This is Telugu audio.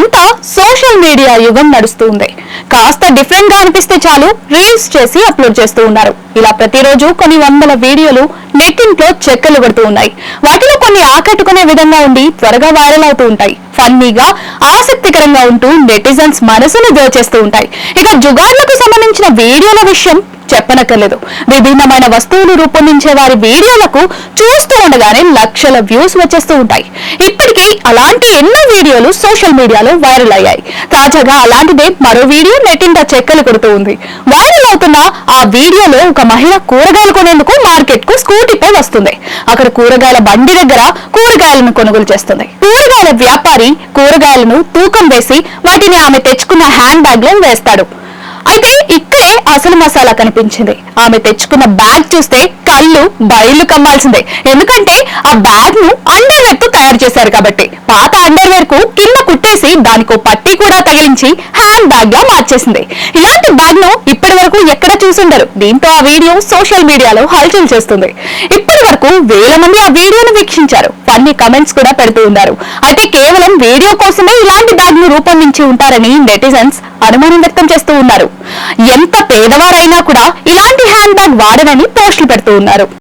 అంతా సోషల్ మీడియా యుగం నడుస్తుంది. కాస్త డిఫరెంట్గా అనిపిస్తే చాలు రీల్స్ చేసి అప్లోడ్ చేస్తూ ఉన్నారు. ఇలా ప్రతిరోజు కొన్ని వందల వీడియోలు నెట్టింట్లో చెక్కలు పడుతూ ఉన్నాయి. వాటిలో కొన్ని ఆకట్టుకునే విధంగా ఉండి త్వరగా వైరల్ అవుతూ ఉంటాయి. ఫన్నీగా ఆసక్తికరంగా ఉంటూ నెటిజన్స్ మనసును దోచేస్తూ ఉంటాయి. ఇక జుగార్లకు సంబంధించిన వీడియోల విషయం చెప్పనక్కర్లేదు. విభిన్నమైన వస్తువులు రూపొందించే వారి వీడియోలకు చూస్తూ ఉండగానే లక్షల వ్యూస్ వచ్చేస్తూ ఉంటాయి. ఇప్పటికీ అలాంటి ఎన్నో వీడియోలు సోషల్ మీడియాలో వైరల్ అయ్యాయి. తాజాగా అలాంటిదే మరో వీడియో నెట్టింట చెక్కలు కొడుతూ ఉంది. వైరల్ అవుతున్న ఆ వీడియోలో ఒక మహిళ కూరగాయలు కొనేందుకు మార్కెట్కు స్కూటీపై వస్తుంది. అక్కడ కూరగాయల బండి దగ్గర కూరగాయలను కొనుగోలు చేస్తుంది. కూరగాయల వ్యాపారి కూరగాయలను తూకం వేసి వాటిని ఆమె తెచ్చుకున్న హ్యాండ్ బ్యాగ్లో వేస్తాడు. అయితే మసాలా కనిపించింది. ఆమె తెచ్చుకున్న బ్యాగ్ చూస్తే కళ్ళు బయలు కమ్మాల్సిందే ఎందుకంటే ఆ బ్యాగ్ను అండర్వేర్తో తయారు చేశారు కాబట్టి. పాత అండర్వేర్కు కింద కుట్టేసి దానికో పట్టి కూడా తగిలించి హ్యాండ్ బ్యాగ్గా మార్చేసింది. ఇలాంటి బ్యాగ్ను ఇప్పటి వరకు ఎక్కడ చూసుండరు. దీంతో ఆ వీడియో సోషల్ మీడియాలో హల్చల్ చేస్తుంది. ఇప్పటి వరకు వేల మంది ఆ వీడియోను అన్ని కమెంట్స్ కూడా పెడుతూ ఉన్నారు. అయితే కేవలం వీడియో కోసమే ఇలాంటి బ్యాగ్ను రూపొందించి ఉంటారని నెటిజన్స్ అనుమానం వ్యక్తం చేస్తూ ఉన్నారు. ఎంత పేదవారైనా కూడా ఇలాంటి హ్యాండ్ బ్యాగ్ వాడనని పోస్టులు పెడుతూ ఉన్నారు.